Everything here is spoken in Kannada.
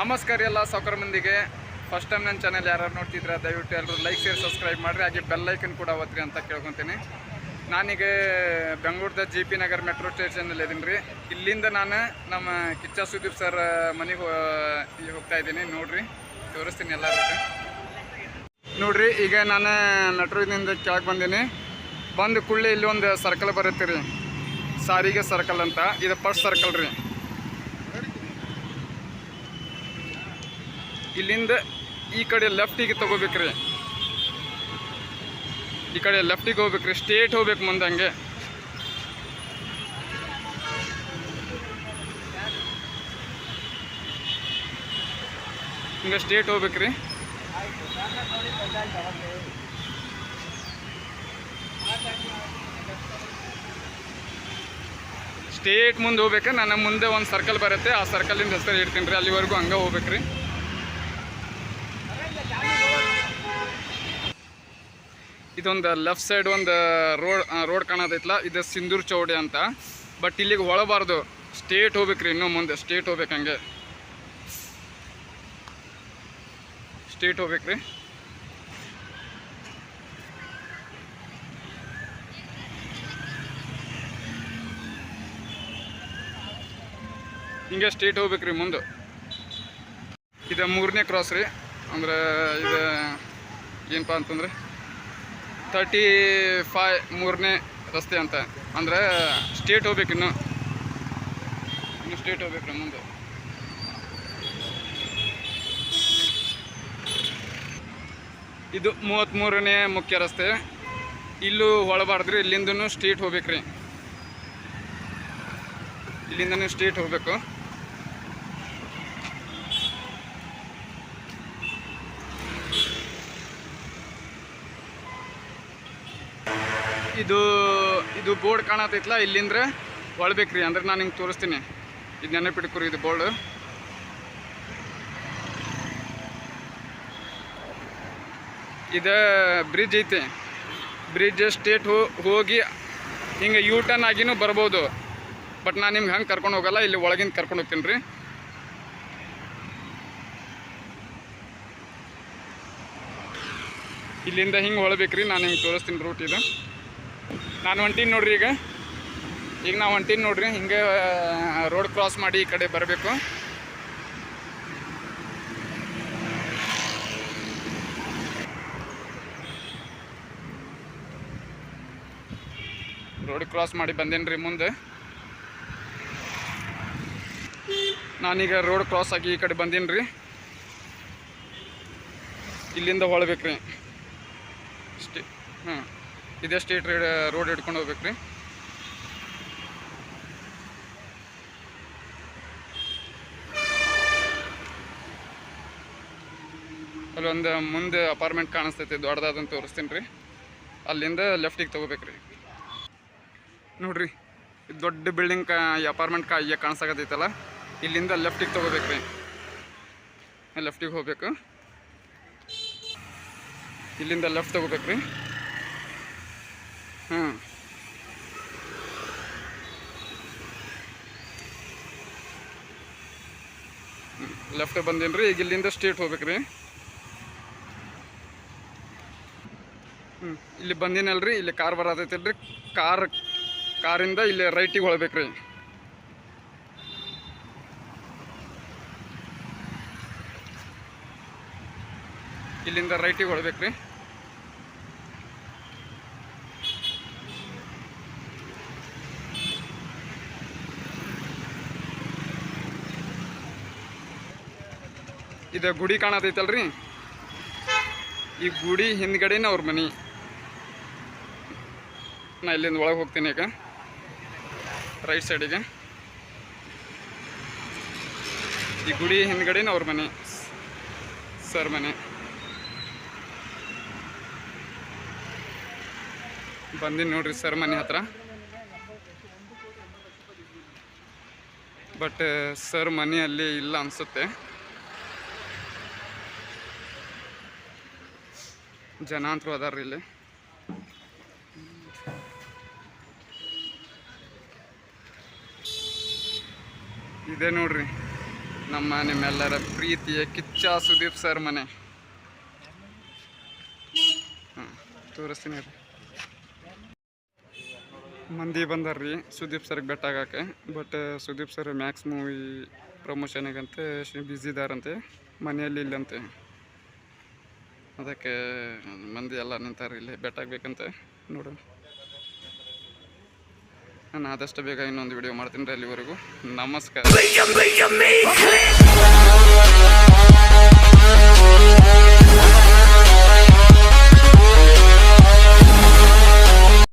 ನಮಸ್ಕಾರ ಎಲ್ಲ ಸೌಕರ್ ಮಂದಿಗೆ ಫಸ್ಟ್ ಟೈಮ್ ನನ್ನ ಚಾನಲ್ ಯಾರು ನೋಡ್ತಿದ್ರೆ ದಯವಿಟ್ಟು ಎಲ್ಲರೂ ಲೈಕ್ ಶೇರ್ ಸಬ್ಸ್ಕ್ರೈಬ್ ಮಾಡಿರಿ. ಹಾಗೆ ಬೆಲ್ ಐಕನ್ ಕೂಡ ಓದ್ರಿ ಅಂತ ಕೇಳ್ಕೊತೀನಿ. ನಾನೀಗ ಬೆಂಗಳೂರದ ಜಿ ಪಿ ನಗರ್ ಮೆಟ್ರೋ ಸ್ಟೇಷನಲ್ಲಿ ಇದ್ದೀನಿ ರೀ. ಇಲ್ಲಿಂದ ನಾನು ನಮ್ಮ ಕಿಚ್ಚ ಸುದೀಪ್ ಸರ್ ಮನೆಗೆ ಹೋಗ್ತಾ ಇದ್ದೀನಿ. ನೋಡಿರಿ, ತೋರಿಸ್ತೀನಿ ಎಲ್ಲರಿಗೂ. ನೋಡಿರಿ, ಈಗ ನಾನು ಮೆಟ್ರೋದಿಂದ ಕೆಳಗೆ ಬಂದೀನಿ. ಬಂದು ಕುಳ್ಳಿ ಇಲ್ಲಿ ಒಂದು ಸರ್ಕಲ್ ಬರುತ್ತೆ ರೀ. ಸಾರಿಗೆ ಸರ್ಕಲ್ ಅಂತ. ಇದು ಫಸ್ಟ್ ಸರ್ಕಲ್ ರೀ. ಇಲ್ಲಿಂದ ಈ ಕಡೆ ಲೆಫ್ಟಿಗೆ ತಗೋಬೇಕ್ರಿ. ಈ ಕಡೆ ಲೆಫ್ಟಿಗೆ ಹೋಗ್ಬೇಕ್ರಿ ಸ್ಟೇಟ್ ಹೋಗ್ಬೇಕು ಮುಂದೆ ಹಂಗೆ ಹಿಂಗೆ ಸ್ಟೇಟ್ ಹೋಗ್ಬೇಕ್ರಿ. ಸ್ಟೇಟ್ ಮುಂದೆ ಹೋಗ್ಬೇಕು ನನ್ನ ಮುಂದೆ ಒಂದು ಸರ್ಕಲ್ ಬರುತ್ತೆ, ಆ ಸರ್ಕಲಿಂದ ಹೆಸರು ಇಡ್ತೀನಿ ರೀ, ಅಲ್ಲಿವರೆಗೂ ಹಂಗೆ ಹೋಗ್ಬೇಕ್ರಿ. ಇದೊಂದು ಲೆಫ್ಟ್ ಸೈಡ್ ಒಂದು ರೋಡ್ ರೋಡ್ ಕಾಣೋದೈತಲ್ಲ ಇದು ಸಿಂಧೂರ್ ಚೌಡಿ ಅಂತ. ಬಟ್ ಇಲ್ಲಿಗೆ ಒಳಬಾರ್ದು ಸ್ಟೇಟ್ ಹೋಗ್ಬೇಕ್ರಿ ಇನ್ನೂ ಮುಂದೆ. ಸ್ಟೇಟ್ ಹೋಗ್ಬೇಕು ಹಂಗೆ. ಸ್ಟೇಟ್ ಹೋಗ್ಬೇಕ್ರಿ. ಹಿಂಗೆ ಸ್ಟೇಟ್ ಹೋಗ್ಬೇಕ್ರಿ ಮುಂದೆ. ಇದು ಮೂರನೇ ಕ್ರಾಸ್ ರೀ. ಅಂದ್ರೆ ಇದು ಏನಪ್ಪ ಅಂತಂದ್ರೆ ತರ್ಟಿ ಫೈ ಮೂರನೇ ರಸ್ತೆ ಅಂತ. ಅಂದ್ರೆ ಸ್ಟೇಟ್ ಹೋಗ್ಬೇಕು ಇನ್ನು. ಇನ್ನು ಸ್ಟೇಟ್ ಹೋಗ್ಬೇಕು ಮುಂದೆ. ಇದು ಮೂವತ್ತ್ಮೂರನೇ ಮುಖ್ಯ ರಸ್ತೆ. ಇಲ್ಲೂ ಹೊಳಬಾರ್ದ್ರಿ, ಇಲ್ಲಿಂದನೂ ಹೋಗ್ಬೇಕು ರೀ ಇಲ್ಲಿಂದನೂ ಸ್ಟ್ರೀಟ್ ಹೋಗ್ಬೇಕು. ಇದು ಇದು ಬೋರ್ಡ್ ಕಾಣತೈತ್ಲ ಇಲ್ಲಿಂದ್ರ ಒಳ್ಬೇಕ್ರಿ ಅಂದ್ರೆ ನಾನು ನಿಮ್ಗೆ ತೋರಿಸ್ತೀನಿ. ಇದು ನೆನಪಿಟ್ಕೊರಿ ಇದು ಬೋರ್ಡ್. ಇದ ಬ್ರಿಡ್ಜ್ ಐತಿ. ಬ್ರಿಡ್ಜ್ ಸ್ಟೇಟ್ ಹೋಗಿ ಹಿಂಗೆ ಯೂ ಟರ್ನ್ ಆಗಿನೂ ಬರ್ಬೋದು. ಬಟ್ ನಾನು ನಿಮ್ಗೆ ಹಂಗೆ ಕರ್ಕೊಂಡು ಹೋಗಲ್ಲ, ಇಲ್ಲಿ ಒಳಗಿಂದ ಕರ್ಕೊಂಡು ಹೋಗ್ತೀನಿ ರೀ. ಇಲ್ಲಿಂದ ಹಿಂಗೆ ಹೊಳ್ಬೇಕ್ರಿ, ನಾನು ನಿಮ್ಗೆ ತೋರಿಸ್ತೀನಿ ರೂಟ್ ಇದು. ನಾನು ಹೊಂಟೀನಿ ನೋಡ್ರಿ ಈಗ. ಈಗ ನಾವು ಹೊಂಟೀನಿ ನೋಡ್ರಿ, ಹಿಂಗೆ ರೋಡ್ ಕ್ರಾಸ್ ಮಾಡಿ ಈ ಕಡೆ ಬರಬೇಕು. ರೋಡ್ ಕ್ರಾಸ್ ಮಾಡಿ ಬಂದೇನ್ರಿ ಮುಂದೆ. ನಾನೀಗ ರೋಡ್ ಕ್ರಾಸ್ ಆಗಿ ಈ ಕಡೆ ಬಂದೇನ್ರಿ. ಇಲ್ಲಿಂದ ಹೊಳ್ಬೇಕ್ರಿ. ಅಷ್ಟೇ. ಹಾಂ ಇದೇ ಸ್ಟೇಟ್ ರೋಡ್ ಹಿಡ್ಕೊಂಡು ಹೋಗ್ಬೇಕು ರೀ. ಅಲ್ಲೊಂದು ಮುಂದೆ ಅಪಾರ್ಟ್ಮೆಂಟ್ ಕಾಣಿಸ್ತೈತಿ, ದೊಡ್ಡದಾದಂತ ತೋರಿಸ್ತೀನಿ ರೀ. ಅಲ್ಲಿಂದ ಲೆಫ್ಟಿಗೆ ತೊಗೋಬೇಕು ರೀ. ನೋಡ್ರಿ ಇದು ದೊಡ್ಡ ಬಿಲ್ಡಿಂಗ್ ಕಾ, ಈ ಅಪಾರ್ಟ್ಮೆಂಟ್ ಕಾ ಕಾಣಿಸಾಕತ್ತೈತಲ್ಲ, ಇಲ್ಲಿಂದ ಲೆಫ್ಟಿಗೆ ತೊಗೋಬೇಕು ರೀ. ಲೆಫ್ಟಿಗೆ ಹೋಗ್ಬೇಕು. ಇಲ್ಲಿಂದ ಲೆಫ್ಟ್ ತೊಗೋಬೇಕು ರೀ. ಹಾಂ ಲೆಫ್ಟ್ ಬಂದೇನು ರೀ, ಈಗ ಇಲ್ಲಿಂದ ಸ್ಟ್ರೇಟ್ ಹೋಗ್ಬೇಕು ರೀ. ಹ್ಞೂ ಇಲ್ಲಿ ಬಂದಿನಲ್ರಿ, ಇಲ್ಲಿ ಕಾರ್ ಬರತೈತಿಲ್ರಿ ಕಾರ್ ಕಾರಿಂದ ಇಲ್ಲಿ ರೈಟಿಗೆ ಹೊಳ್ಬೇಕು ರೀ. ಇಲ್ಲಿಂದ ರೈಟಿಗೆ ಹೊಳ್ಬೇಕು ರೀ. ಇದು ಗುಡಿ ಕಾಣತೈತಲ್ರಿ? ಈ ಗುಡಿ ಹಿಂದ್ಗಡೆನೇ ಅವ್ರ ಮನೆ. ನಾ ಇಲ್ಲಿಂದ ಒಳಗೆ ಹೋಗ್ತೀನಿ ಈಗ. ರೈಟ್ ಸೈಡಿಗೆ ಈ ಗುಡಿ ಹಿಂದ್ಗಡೆನೇ ಅವ್ರ ಮನೆ. ಸರ್ ಮನೆ. ಬಂದಿನಿ ನೋಡ್ರಿ ಸರ್ ಮನೆ ಹತ್ರ. ಬಟ್, ಸರ್ ಮನೆ ಅಲ್ಲಿ ಇಲ್ಲ ಅನ್ಸುತ್ತೆ. ಜನ ಅಂತೂ ಅದಾರ್ರಿ ಇಲ್ಲಿ. ಇದೆ ನೋಡ್ರಿ, ನಮ್ಮ ನಿಮ್ಮೆಲ್ಲರ ಪ್ರೀತಿಯ ಕಿಚ್ಚ ಸುದೀಪ್ ಸರ್ ಮನೆ. ತೋರಿಸ್ತೀನಿ ರೀ ಮಂದಿ ಬಂದಾರ್ರಿ ಸುದೀಪ್ ಸರ್ಗೆ ಬೆಟ್ಟ ಆಗಾಕೆ but Sudeep sir Max movie ಪ್ರಮೋಷನಿಗಂತೆ busy ಇದಾರಂತೆ, ಮನೆಯಲ್ಲಿ ಇಲ್ಲಂತೆ. ಅದಕ್ಕೆ ಮಂದಿ ಎಲ್ಲ ನಿಂತಾರೆ, ಇಲ್ಲಿ ಬೆಟ್ಟಾಗಬೇಕಂತ ನೋಡು ನೋಡೋಣ. ನಾನು ಆದಷ್ಟು ಬೇಗ ಇನ್ನೊಂದು ವಿಡಿಯೋ ಮಾಡ್ತೀನಿ ರೀ ಅಲ್ಲಿವರೆಗೂ. ನಮಸ್ಕಾರ.